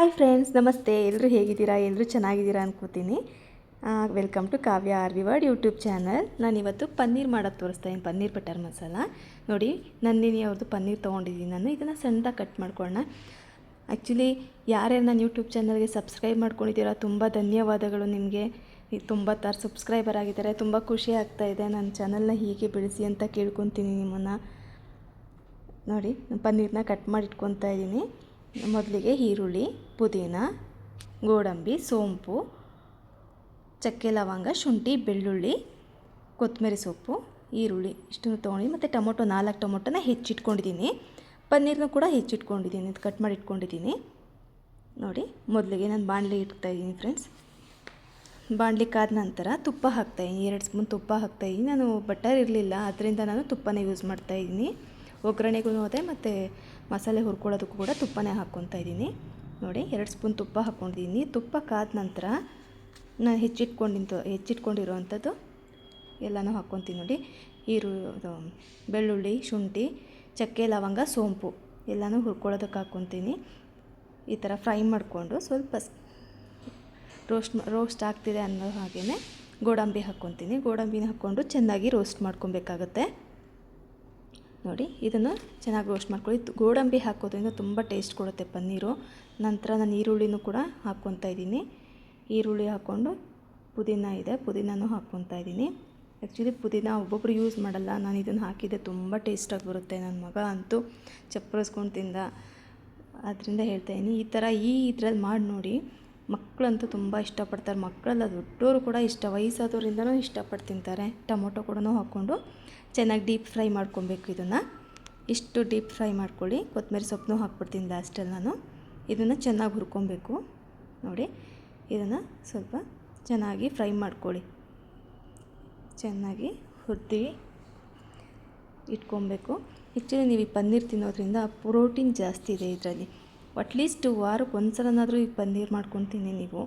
Hi friends ನಮಸ್ತೆ. ಎಲ್ಲರೂ ಹೇಗಿದ್ದೀರಾ? ಎಲ್ಲರೂ ಚೆನ್ನಾಗಿದ್ದೀರಾ ಅನ್ಕೋತೀನಿ. Welcome to Kavya R V world YouTube channel ನಾನು ಇವತ್ತು ಪನ್ನೀರ್ ಮಾಡೋದು ತೋರಿಸ್ತಾ ಇದ್ದೀನಿ. ಪನ್ನೀರ್ ಬಟರ್ ಮಸಾಲ. ನೋಡಿ, ನಂದಿನಿ ಅವ್ರದ್ದು ಪನ್ನೀರ್ ತೊಗೊಂಡಿದ್ದೀನಿ ನಾನು. ಇದನ್ನು ಸಣ್ಣದಾಗಿ ಕಟ್ ಮಾಡ್ಕೊಳ್ಳೋಣ. ಆ್ಯಕ್ಚುಲಿ ಯಾರ್ಯಾರು ನನ್ನ ಯೂಟ್ಯೂಬ್ ಚಾನಲ್ಗೆ ಸಬ್ಸ್ಕ್ರೈಬ್ ಮಾಡ್ಕೊಂಡಿದ್ದೀರಾ, ತುಂಬ ಧನ್ಯವಾದಗಳು ನಿಮಗೆ. ತೊಂಬತ್ತಾರು ಸಬ್ಸ್ಕ್ರೈಬರ್ ಆಗಿದ್ದಾರೆ. ತುಂಬ ಖುಷಿ ಆಗ್ತಾ ಇದೆ ನನ್ನ ಚಾನಲ್ನ ಹೀಗೆ ಬೆಳೆಸಿ ಅಂತ ಕೇಳ್ಕೊತೀನಿ ನಿಮ್ಮನ್ನು. ನೋಡಿ ಪನ್ನೀರನ್ನ ಕಟ್ ಮಾಡಿ ಇಟ್ಕೊತಾ ಇದ್ದೀನಿ. ಮೊದಲಿಗೆ ಈರುಳ್ಳಿ, ಪುದೀನ, ಗೋಡಂಬಿ, ಸೋಂಪು, ಚಕ್ಕೆ ಲವಂಗ, ಶುಂಠಿ, ಬೆಳ್ಳುಳ್ಳಿ, ಕೊತ್ತಂಬರಿ ಸೊಪ್ಪು, ಈರುಳ್ಳಿ ಇಷ್ಟನ್ನು ತೊಗೊಂಡು ಮತ್ತು ಟೊಮೊಟೊ, ನಾಲ್ಕು ಟೊಮೊಟೊನ ಹೆಚ್ಚಿಟ್ಕೊಂಡಿದ್ದೀನಿ. ಪನ್ನೀರ್ನೂ ಕೂಡ ಹೆಚ್ಚಿಟ್ಕೊಂಡಿದ್ದೀನಿ. ಕಟ್ ಮಾಡಿ ಇಟ್ಕೊಂಡಿದ್ದೀನಿ ನೋಡಿ, ಮೊದಲಿಗೆ ನಾನು ಬಾಣಲಿ ಇಡ್ತಾಯಿದ್ದೀನಿ ಫ್ರೆಂಡ್ಸ್. ಬಾಣಲಿ ಕಾದ ನಂತರ ತುಪ್ಪ ಹಾಕ್ತಾಯಿದ್ದೀನಿ ಎರಡು ಸ್ಪೂನ್ ತುಪ್ಪ ಹಾಕ್ತಾಯಿದ್ದೀನಿ ನಾನು ಬಟರ್ ಇರಲಿಲ್ಲ ಅದರಿಂದ ನಾನು ತುಪ್ಪನೇ ಯೂಸ್ ಮಾಡ್ತಾಯಿದ್ದೀನಿ ಒಗ್ಗರಣೆಗೂ ಹೋದೆ ಮತ್ತು ಮಸಾಲೆ ಹುರ್ಕೊಳ್ಳೋದಕ್ಕೂ ಕೂಡ ತುಪ್ಪನೇ ಹಾಕ್ಕೊತಾ ಇದ್ದೀನಿ. ನೋಡಿ, ಎರಡು ಸ್ಪೂನ್ ತುಪ್ಪ ಹಾಕ್ಕೊಂಡಿದ್ದೀನಿ. ತುಪ್ಪ ಕಾದ ನಂತರ ನಾನು ಹೆಚ್ಚಿಟ್ಕೊಂಡಿದ್ದು ಹೆಚ್ಚಿಟ್ಕೊಂಡಿರೋವಂಥದ್ದು ಎಲ್ಲನೂ ಹಾಕ್ಕೊತೀನಿ ನೋಡಿ. ಈರು ಬೆಳ್ಳುಳ್ಳಿ, ಶುಂಠಿ, ಚಕ್ಕೆ, ಲವಂಗ, ಸೋಂಪು ಎಲ್ಲನೂ ಹುರ್ಕೊಳ್ಳೋದಕ್ಕೆ ಹಾಕ್ಕೊತೀನಿ. ಈ ಥರ ಫ್ರೈ ಮಾಡಿಕೊಂಡು ಸ್ವಲ್ಪ ರೋಸ್ಟ್ ರೋಸ್ಟ್ ಆಗ್ತಿದೆ ಅನ್ನೋ ಹಾಗೆಯೇ ಗೋಡಂಬಿ ಹಾಕ್ಕೊತೀನಿ. ಗೋಡಂಬಿನ ಹಾಕ್ಕೊಂಡು ಚೆನ್ನಾಗಿ ರೋಸ್ಟ್ ಮಾಡ್ಕೊಬೇಕಾಗತ್ತೆ. ನೋಡಿ, ಇದನ್ನು ಚೆನ್ನಾಗಿ ರೋಸ್ಟ್ ಮಾಡ್ಕೊಳ್ಳಿ. ಗೋಡಂಬಿ ಹಾಕೋದ್ರಿಂದ ತುಂಬ ಟೇಸ್ಟ್ ಕೊಡುತ್ತೆ ಪನ್ನೀರು. ನಂತರ ನಾನು ಈರುಳ್ಳಿನೂ ಕೂಡ ಹಾಕ್ಕೊತಾ ಇದ್ದೀನಿ. ಈರುಳ್ಳಿ ಹಾಕ್ಕೊಂಡು ಪುದೀನ ಇದೆ ಪುದೀನೂ ಹಾಕ್ಕೊತಾ ಇದ್ದೀನಿ. ಆ್ಯಕ್ಚುಲಿ ಪುದೀನ ಒಬ್ಬೊಬ್ಬರು ಯೂಸ್ ಮಾಡಲ್ಲ. ನಾನು ಇದನ್ನು ಹಾಕಿದ್ದೆ ತುಂಬ ಟೇಸ್ಟಾಗಿ ಬರುತ್ತೆ ನನ್ನ ಮಗ ಅಂತೂ ಚಪ್ಪರಿಸ್ಕೊಂಡು ತಿಂದ. ಅದರಿಂದ ಹೇಳ್ತಾಯಿದ್ದೀನಿ ಈ ಥರ ಈ ಇದ್ರಲ್ಲಿ ಮಾಡಿ ನೋಡಿ ಮಕ್ಕಳಂತೂ ತುಂಬ ಇಷ್ಟಪಡ್ತಾರೆ. ಮಕ್ಕಳೆಲ್ಲ ದೊಡ್ಡವರು ಕೂಡ ಇಷ್ಟ ವಯಸ್ಸಾದವರಿಂದನೂ ಇಷ್ಟಪಟ್ಟು ತಿಂತಾರೆ ಟೊಮೊಟೊ ಕೂಡ ಹಾಕ್ಕೊಂಡು ಚೆನ್ನಾಗಿ ಡೀಪ್ ಫ್ರೈ ಮಾಡ್ಕೊಬೇಕು ಇದನ್ನು. ಇಷ್ಟು ಡೀಪ್ ಫ್ರೈ ಮಾಡ್ಕೊಳ್ಳಿ. ಕೊತ್ತಂಬರಿ ಸೊಪ್ಪನ್ನು ಹಾಕ್ಬಿಡ್ತೀನಿ ಲಾಸ್ಟಲ್ಲಿ ನಾನು. ಇದನ್ನು ಚೆನ್ನಾಗಿ ಹುರ್ಕೊಬೇಕು. ನೋಡಿ, ಇದನ್ನು ಸ್ವಲ್ಪ ಚೆನ್ನಾಗಿ ಫ್ರೈ ಮಾಡ್ಕೊಳ್ಳಿ. ಚೆನ್ನಾಗಿ ಹುರ್ದು ಇಟ್ಕೊಬೇಕು. ಆ್ಯಕ್ಚುಲಿ ನೀವು ಈ ಪನ್ನೀರ್ ತಿನ್ನೋದ್ರಿಂದ ಪ್ರೋಟೀನ್ ಜಾಸ್ತಿ ಇದೆ ಇದರಲ್ಲಿ. ಅಟ್ಲೀಸ್ಟ್ ವಾರಕ್ಕೆ ಒಂದು ಸಲನಾದರೂ ಈ ಪನ್ನೀರ್ ಮಾಡ್ಕೊಂಡು ತಿನ್ನಿ ನೀವು.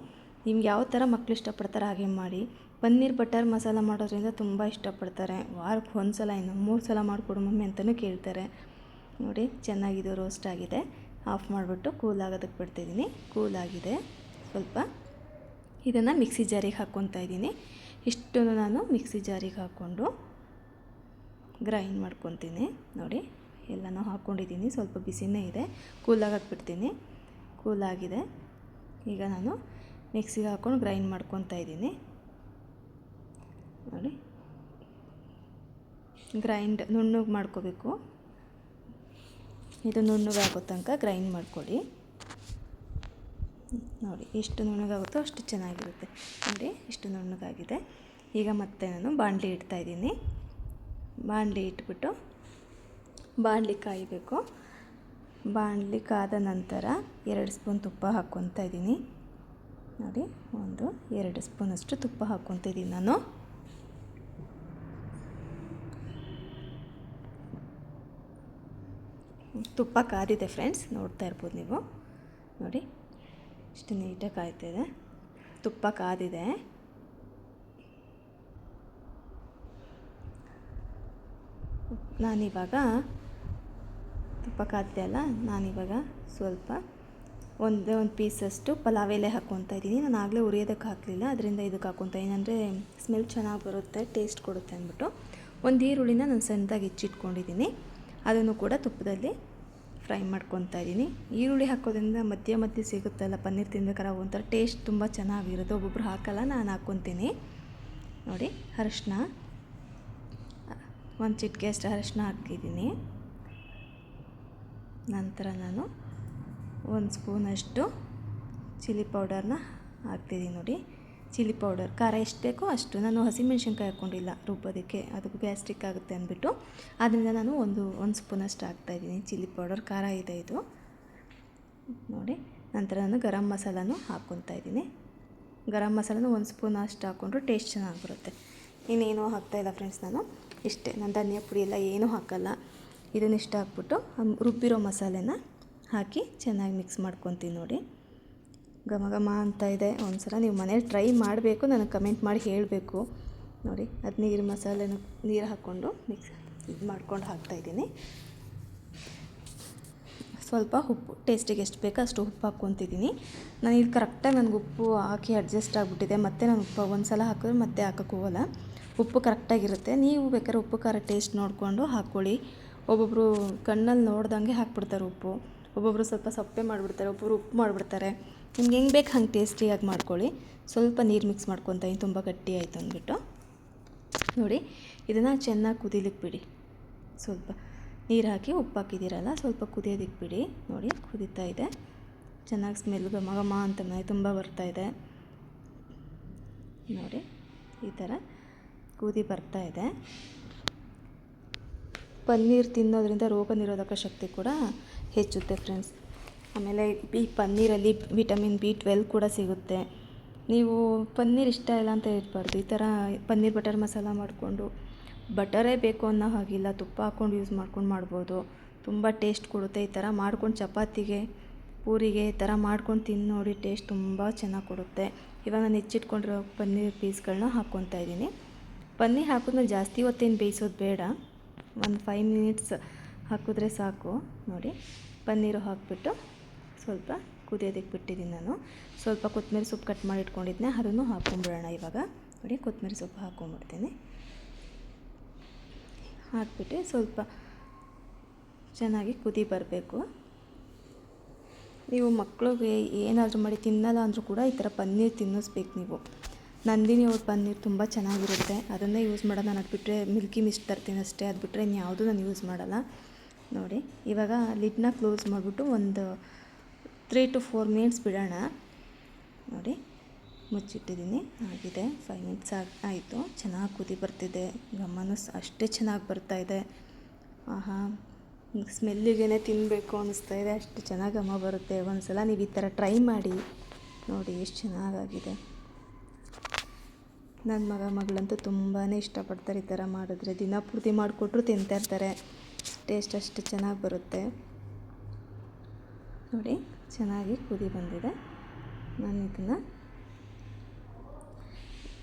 ನಿಮ್ಗೆ ಯಾವ ಥರ ಮಕ್ಳು ಇಷ್ಟಪಡ್ತಾರೆ ಹಾಗೆ ಮಾಡಿ. ಪನ್ನೀರ್ ಬಟರ್ ಮಸಾಲ ಮಾಡೋದ್ರಿಂದ ತುಂಬ ಇಷ್ಟಪಡ್ತಾರೆ. ವಾರಕ್ಕೆ ಒಂದು ಸಲ ಇನ್ನು ಮೂರು ಸಲ ಮಾಡಿಕೊಡು ಮಮ್ಮಿ ಅಂತಲೂ ಕೇಳ್ತಾರೆ. ನೋಡಿ, ಚೆನ್ನಾಗಿದೆ ರೋಸ್ಟ್ ಆಗಿದೆ. ಆಫ್ ಮಾಡಿಬಿಟ್ಟು ಕೂಲ್ ಆಗೋದಕ್ಕೆ ಬಿಡ್ತಿದ್ದೀನಿ. ಕೂಲ್ ಆಗಿದೆ. ಸ್ವಲ್ಪ ಇದನ್ನು ಮಿಕ್ಸಿ ಜಾರಿಗೆ ಹಾಕ್ಕೊತಾ ಇದ್ದೀನಿ. ಇಷ್ಟನ್ನು ನಾನು ಮಿಕ್ಸಿ ಜಾರಿಗೆ ಹಾಕ್ಕೊಂಡು ಗ್ರೈಂಡ್ ಮಾಡ್ಕೊತೀನಿ. ನೋಡಿ. ಎಲ್ಲನೂ ಹಾಕ್ಕೊಂಡಿದ್ದೀನಿ. ಸ್ವಲ್ಪ ಬಿಸಿನೇ ಇದೆ. ಕೂಲಾಗಿ ಹಾಕ್ಬಿಡ್ತೀನಿ. ಕೂಲಾಗಿದೆ. ಈಗ ನಾನು ಮಿಕ್ಸಿಗೆ ಹಾಕ್ಕೊಂಡು ಗ್ರೈಂಡ್ ಮಾಡ್ಕೊತಾ ಇದ್ದೀನಿ. ನೋಡಿ. ಗ್ರೈಂಡ್ ನುಣ್ಣಗೆ ಮಾಡ್ಕೋಬೇಕು. ಇದು ನುಣ್ಣಗಾಗೋ ತನಕ ಗ್ರೈಂಡ್ ಮಾಡ್ಕೊಳ್ಳಿ. ನೋಡಿ, ಎಷ್ಟು ನುಣ್ಣಗಾಗುತ್ತೋ ಅಷ್ಟು ಚೆನ್ನಾಗಿರುತ್ತೆ. ನೋಡಿ, ಇಷ್ಟು ನುಣ್ಣಗಾಗಿದೆ. ಈಗ ಮತ್ತೆ ನಾನು ಬಾಣಲಿ ಇಡ್ತಾಯಿದ್ದೀನಿ ಬಾಣಲಿ ಇಟ್ಬಿಟ್ಟು ಬಾಣಲಿ ಕಾಯಬೇಕು ಬಾಣಲಿ ಕಾದ ನಂತರ ಎರಡು ಸ್ಪೂನ್ ತುಪ್ಪ ಹಾಕ್ಕೊತಾ ಇದ್ದೀನಿ. ನೋಡಿ, ಒಂದು, ಎರಡು ಸ್ಪೂನಷ್ಟು ತುಪ್ಪ ಹಾಕ್ಕೊತಿದ್ದೀನಿ ನಾನು. ತುಪ್ಪ ಕಾದಿದೆ ಫ್ರೆಂಡ್ಸ್ ನೋಡ್ತಾ ಇರ್ಬೋದು ನೀವು. ನೋಡಿ, ಇಷ್ಟು ನೀಟಾಗಿ ಕಾಯ್ತಿದೆ ತುಪ್ಪ ಕಾದಿದೆ. ನಾನಿವಾಗ ತುಪ್ಪ ಕಾದಿದೆ ಅಲ್ಲ ನಾನಿವಾಗ ಸ್ವಲ್ಪ ಒಂದೇ ಒಂದು ಪೀಸಷ್ಟು ಪಲಾವ್ ಎಲೆ ಹಾಕ್ಕೊತಾ ಇದ್ದೀನಿ. ನಾನು ಆಗಲೇ ಉರಿಯೋದಕ್ಕೆ ಹಾಕಲಿಲ್ಲ. ಅದರಿಂದ ಇದಕ್ಕೆ ಹಾಕ್ಕೊತಾ ಏನಂದರೆ ಸ್ಮೆಲ್ ಚೆನ್ನಾಗಿ ಬರುತ್ತೆ, ಟೇಸ್ಟ್ ಕೊಡುತ್ತೆ ಅಂದ್ಬಿಟ್ಟು. ಒಂದು ಈರುಳ್ಳಿನ ನಾನು ಸಣ್ಣದಾಗಿ ಹೆಚ್ಚಿಟ್ಕೊಂಡಿದ್ದೀನಿ. ಅದನ್ನು ಕೂಡ ತುಪ್ಪದಲ್ಲಿ ಫ್ರೈ ಮಾಡ್ಕೊತಾ ಇದ್ದೀನಿ. ಈರುಳ್ಳಿ ಹಾಕೋದ್ರಿಂದ ಮಧ್ಯ ಮಧ್ಯೆ ಸಿಗುತ್ತಲ್ಲ, ಪನ್ನೀರ್ ತಿನ್ಬೇಕಾದ್ರೆ ಒಂಥರ ಟೇಸ್ಟ್ ತುಂಬ ಚೆನ್ನಾಗಿರುತ್ತೆ. ಒಬ್ಬೊಬ್ರು ಹಾಕಲ್ಲ, ನಾನು ಹಾಕ್ಕೊತೀನಿ ನೋಡಿ, ಅರಶಿನ ಒಂದು ಚಿಟಿಕೆ ಅಷ್ಟು ಅರಶಿನ ಹಾಕಿದ್ದೀನಿ. ನಂತರ ನಾನು ಒಂದು ಸ್ಪೂನಷ್ಟು ಚಿಲ್ಲಿ ಪೌಡರ್ನ ಹಾಕ್ತಿದ್ದೀನಿ ನೋಡಿ. ಚಿಲ್ಲಿ ಪೌಡರ್ ಖಾರ ಎಷ್ಟು ಬೇಕೋ ಅಷ್ಟು. ನಾನು ಹಸಿಮೆಣ್ಸಿನ್ಕಾಯಿ ಹಾಕ್ಕೊಂಡಿಲ್ಲ ರುಬ್ಬೋದಕ್ಕೆ. ಅದು ಗ್ಯಾಸ್ಟ್ರಿಕ್ ಆಗುತ್ತೆ ಅಂದ್ಬಿಟ್ಟು. ಅದರಿಂದ ನಾನು ಒಂದು ಒಂದು ಸ್ಪೂನಷ್ಟು ಹಾಕ್ತಾಯಿದ್ದೀನಿ ಚಿಲ್ಲಿ ಪೌಡರ್. ಖಾರ ಇದೆ ಇದು. ನೋಡಿ, ನಂತರ ನಾನು ಗರಂ ಮಸಾಲನೂ ಹಾಕ್ಕೊತಾ ಇದ್ದೀನಿ ಗರಂ ಮಸಾಲನೂ ಒಂದು ಸ್ಪೂನ್ ಅಷ್ಟು ಹಾಕ್ಕೊಂಡ್ರು ಟೇಸ್ಟ್ ಚೆನ್ನಾಗಿ ಬರುತ್ತೆ. ಇನ್ನೇನೂ ಹಾಕ್ತಾಯಿಲ್ಲ ಫ್ರೆಂಡ್ಸ್ ನಾನು. ಇಷ್ಟೇ. ನಾನು ಧನಿಯಾ ಪುಡಿ ಎಲ್ಲ ಏನೂ ಹಾಕಲ್ಲ. ಇದನ್ನಿಷ್ಟು ಹಾಕ್ಬಿಟ್ಟು ರುಬ್ಬಿರೋ ಮಸಾಲೆನ ಹಾಕಿ ಚೆನ್ನಾಗಿ ಮಿಕ್ಸ್ ಮಾಡ್ಕೊತೀನಿ ನೋಡಿ. ಘಮ ಘಮ ಅಂತ ಇದೆ. ಒಂದು ಸಲ ನೀವು ಮನೇಲಿ ಟ್ರೈ ಮಾಡಬೇಕು, ನನಗೆ ಕಮೆಂಟ್ ಮಾಡಿ ಹೇಳಬೇಕು. ನೋಡಿ ಅದು ನೀರು ಮಸಾಲೆನ ನೀರು ಹಾಕ್ಕೊಂಡು ಮಿಕ್ಸ್ ಇದು ಮಾಡ್ಕೊಂಡು ಹಾಕ್ತಾಯಿದ್ದೀನಿ ಸ್ವಲ್ಪ ಉಪ್ಪು, ಟೇಸ್ಟಿಗೆ ಎಷ್ಟು ಬೇಕೋ ಅಷ್ಟು ಉಪ್ಪು ಹಾಕ್ಕೊತಿದ್ದೀನಿ. ನಾನು ಇಲ್ಲಿ ಕರೆಕ್ಟಾಗಿ ನನಗೆ ಉಪ್ಪು ಹಾಕಿ ಅಡ್ಜಸ್ಟ್ ಆಗಿಬಿಟ್ಟಿದೆ. ಮತ್ತೆ ನಾನು ಉಪ್ಪು ಒಂದು ಸಲ ಹಾಕಿದ್ರೆ ಮತ್ತೆ ಹಾಕೋಕ್ಕೆ ಹೋಗಲ್ಲ. ಉಪ್ಪು ಕರೆಕ್ಟಾಗಿರುತ್ತೆ ನೀವು ಬೇಕಾದ್ರೆ ಉಪ್ಪು ಖಾರ ಟೇಸ್ಟ್ ನೋಡಿಕೊಂಡು ಹಾಕ್ಕೊಳ್ಳಿ ಒಬ್ಬೊಬ್ಬರು ಕಣ್ಣಲ್ಲಿ ನೋಡ್ದಂಗೆ ಹಾಕ್ಬಿಡ್ತಾರೆ ಉಪ್ಪು. ಒಬ್ಬೊಬ್ಬರು ಸ್ವಲ್ಪ ಸಪ್ಪೆ ಮಾಡಿಬಿಡ್ತಾರೆ ಒಬ್ಬರು ಉಪ್ಪು ಮಾಡಿಬಿಡ್ತಾರೆ. ನಿಮ್ಗೆ ಹೆಂಗೆ ಬೇಕು ಹಂಗೆ ಟೇಸ್ಟಿಯಾಗಿ ಮಾಡ್ಕೊಳ್ಳಿ. ಸ್ವಲ್ಪ ನೀರು ಮಿಕ್ಸ್ ಮಾಡ್ಕೊತೀನಿ ತುಂಬ ಗಟ್ಟಿ ಆಯಿತು ಅಂದ್ಬಿಟ್ಟು. ನೋಡಿ, ಇದನ್ನು ಚೆನ್ನಾಗಿ ಕುದಿಲಿಕ್ಕೆ ಬಿಡಿ. ಸ್ವಲ್ಪ ನೀರು ಹಾಕಿ ಉಪ್ಪು ಹಾಕಿದ್ದೀರಲ್ಲ, ಸ್ವಲ್ಪ ಕುದಿಯೋದಿಕ್ಕೆ ಬಿಡಿ. ನೋಡಿ, ಕುದೀತಾ ಇದೆ. ಚೆನ್ನಾಗಿ ಸ್ಮೆಲ್ ಘಮ ಘಮ ಅಂತ ತುಂಬ ಬರ್ತಾ ಇದೆ. ನೋಡಿ, ಈ ಥರ ಕುದಿ ಬರ್ತಾ ಇದೆ. ಪನ್ನೀರ್ ತಿನ್ನೋದ್ರಿಂದ ರೋಗ ನಿರೋಧಕ ಶಕ್ತಿ ಕೂಡ ಹೆಚ್ಚುತ್ತೆ ಫ್ರೆಂಡ್ಸ್ ಆಮೇಲೆ ಈ ಪನ್ನೀರಲ್ಲಿ ವಿಟಮಿನ್ ಬಿ ಟ್ವೆಲ್ ಕೂಡ ಸಿಗುತ್ತೆ. ನೀವು ಪನ್ನೀರ್ ಇಷ್ಟ ಇಲ್ಲ ಅಂತ ಹೇಳ್ಬಾರ್ದು. ಈ ಥರ ಪನ್ನೀರ್ ಬಟರ್ ಮಸಾಲ ಮಾಡಿಕೊಂಡು ಬಟರೇ ಬೇಕು ಅನ್ನೋ ಹಾಗಿಲ್ಲ, ತುಪ್ಪ ಹಾಕ್ಕೊಂಡು ಯೂಸ್ ಮಾಡ್ಕೊಂಡು ಮಾಡ್ಬೋದು. ತುಂಬ ಟೇಸ್ಟ್ ಕೊಡುತ್ತೆ. ಈ ಥರ ಮಾಡ್ಕೊಂಡು ಚಪಾತಿಗೆ, ಪೂರಿಗೆ ಈ ಥರ ಮಾಡ್ಕೊಂಡು ತಿಂದು ನೋಡಿ ಟೇಸ್ಟ್ ತುಂಬ ಚೆನ್ನಾಗಿ ಕೊಡುತ್ತೆ. ಇವಾಗ ನಾನು ಹೆಚ್ಚಿಟ್ಕೊಂಡಿರೋ ಪನ್ನೀರ್ ಪೀಸ್ಗಳನ್ನ ಹಾಕ್ಕೊತಾ ಇದ್ದೀನಿ. ಪನ್ನೀರ್ ಹಾಕಿದ್ಮೇಲೆ ಜಾಸ್ತಿ ಹೊತ್ತೇನು ಬೇಯಿಸೋದು ಬೇಡ. ಒಂದು ಫೈವ್ ಮಿನಿಟ್ಸ್ ಹಾಕಿದ್ರೆ ಸಾಕು. ನೋಡಿ, ಪನ್ನೀರು ಹಾಕಿಬಿಟ್ಟು ಸ್ವಲ್ಪ ಕುದಿಯೋದಕ್ಕೆ ಬಿಟ್ಟಿದ್ದೀನಿ ನಾನು. ಸ್ವಲ್ಪ ಕೊತ್ತಂಬರಿ ಸೊಪ್ಪು ಕಟ್ ಮಾಡಿ ಇಟ್ಕೊಂಡಿದ್ದೆ ಅದನ್ನು ಹಾಕ್ಕೊಂಬಿಡೋಣ ಇವಾಗ. ನೋಡಿ, ಕೊತ್ತಂಬರಿ ಸೊಪ್ಪು ಹಾಕ್ಕೊಂಡ್ಬಿಡ್ತೀನಿ ಹಾಕ್ಬಿಟ್ಟು ಸ್ವಲ್ಪ ಚೆನ್ನಾಗಿ ಕುದಿ ಬರಬೇಕು. ನೀವು ಮಕ್ಕಳಿಗೆ ಏನಾದರೂ ಮಾಡಿ ತಿನ್ನಲ್ಲ ಅಂದರೂ ಕೂಡ ಈ ಥರ ಪನ್ನೀರ್ ತಿನ್ನಿಸ್ಬೇಕು ನೀವು. ನಂದಿನಿ ಅವ್ರ ಪನ್ನೀರ್ ತುಂಬ ಚೆನ್ನಾಗಿರುತ್ತೆ. ಅದನ್ನೇ ಯೂಸ್ ಮಾಡೋದು ನಾನು ಅದು ಬಿಟ್ಟರೆ ಮಿಲ್ಕಿ ಮಿಸ್ಟ್ ತರ್ತೀನಿ ಅಷ್ಟೇ. ಅದು ಬಿಟ್ಟರೆ ಇನ್ಯಾವುದೂ ನಾನು ಯೂಸ್ ಮಾಡಲ್ಲ. ನೋಡಿ, ಇವಾಗ ಲಿಡ್ನ ಕ್ಲೋಸ್ ಮಾಡಿಬಿಟ್ಟು ಒಂದು ತ್ರೀ ಟು ಫೋರ್ ಮಿನಿಟ್ಸ್ ಬಿಡೋಣ. ನೋಡಿ, ಮುಚ್ಚಿಟ್ಟಿದ್ದೀನಿ. ಆಗಿದೆ. ಫೈವ್ ಮಿನಿಟ್ಸ್ ಆಗಿ, ಆಯಿತು. ಚೆನ್ನಾಗಿ ಕುದಿ ಬರ್ತಿದೆ. ಘಮನೂ ಅಷ್ಟೇ ಚೆನ್ನಾಗಿ ಬರ್ತಾ ಇದೆ. ಆಹಾ ಸ್ಮೆಲ್ಲಿಗೆ ತಿನ್ನಬೇಕು ಅನ್ನಿಸ್ತಾ ಇದೆ. ಅಷ್ಟು ಚೆನ್ನಾಗಿ ಘಮ ಬರುತ್ತೆ. ಒಂದು ಸಲ ನೀವು ಈ ಥರ ಟ್ರೈ ಮಾಡಿ. ನೋಡಿ, ಎಷ್ಟು ಚೆನ್ನಾಗಾಗಿದೆ. ನನ್ನ ಮಗ ಮಗಳಂತೂ ತುಂಬಾ ಇಷ್ಟಪಡ್ತಾರೆ ಈ ಥರ ಮಾಡಿದ್ರೆ. ದಿನ ಪೂರ್ತಿ ಮಾಡಿಕೊಟ್ರು ತಿಂತಾ ಇರ್ತಾರೆ. ಟೇಸ್ಟ್ ಅಷ್ಟು ಚೆನ್ನಾಗಿ ಬರುತ್ತೆ. ನೋಡಿ, ಚೆನ್ನಾಗಿ ಕುದಿ ಬಂದಿದೆ. ನಾನು ಇದನ್ನು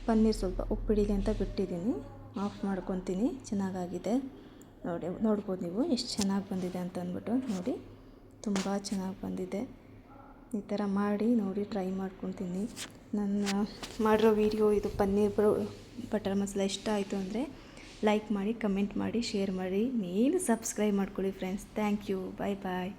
ಪನ್ನೀರ್ ಸ್ವಲ್ಪ ಉಪ್ಪಿಡಿಗೆ ಅಂತ ಬಿಟ್ಟಿದ್ದೀನಿ. ಆಫ್ ಮಾಡ್ಕೊತೀನಿ. ಚೆನ್ನಾಗಾಗಿದೆ. ನೋಡಿ, ನೋಡ್ಬೋದು ನೀವು. ಎಷ್ಟು ಚೆನ್ನಾಗಿ ಬಂದಿದೆ ಅಂತ ಅಂದ್ಬಿಟ್ಟು ನೋಡಿ. ತುಂಬ ಚೆನ್ನಾಗಿ ಬಂದಿದೆ. ಈ ಥರ ಮಾಡಿ ನೋಡಿ ಟ್ರೈ ಮಾಡ್ಕೊತೀನಿ. ನನ್ನ ಮಾಡಿರೋ ವೀಡಿಯೋ ಇದು ಪನ್ನೀರ್ ಬಟರ್ ಮಸಾಲ ಇಷ್ಟ ಆಯಿತು ಅಂದರೆ ಲೈಕ್ ಮಾಡಿ ಕಮೆಂಟ್ ಮಾಡಿ ಶೇರ್ ಮಾಡಿ. ಮೇನು ಸಬ್ಸ್ಕ್ರೈಬ್ ಮಾಡ್ಕೊಳ್ಳಿ friends thank you bye bye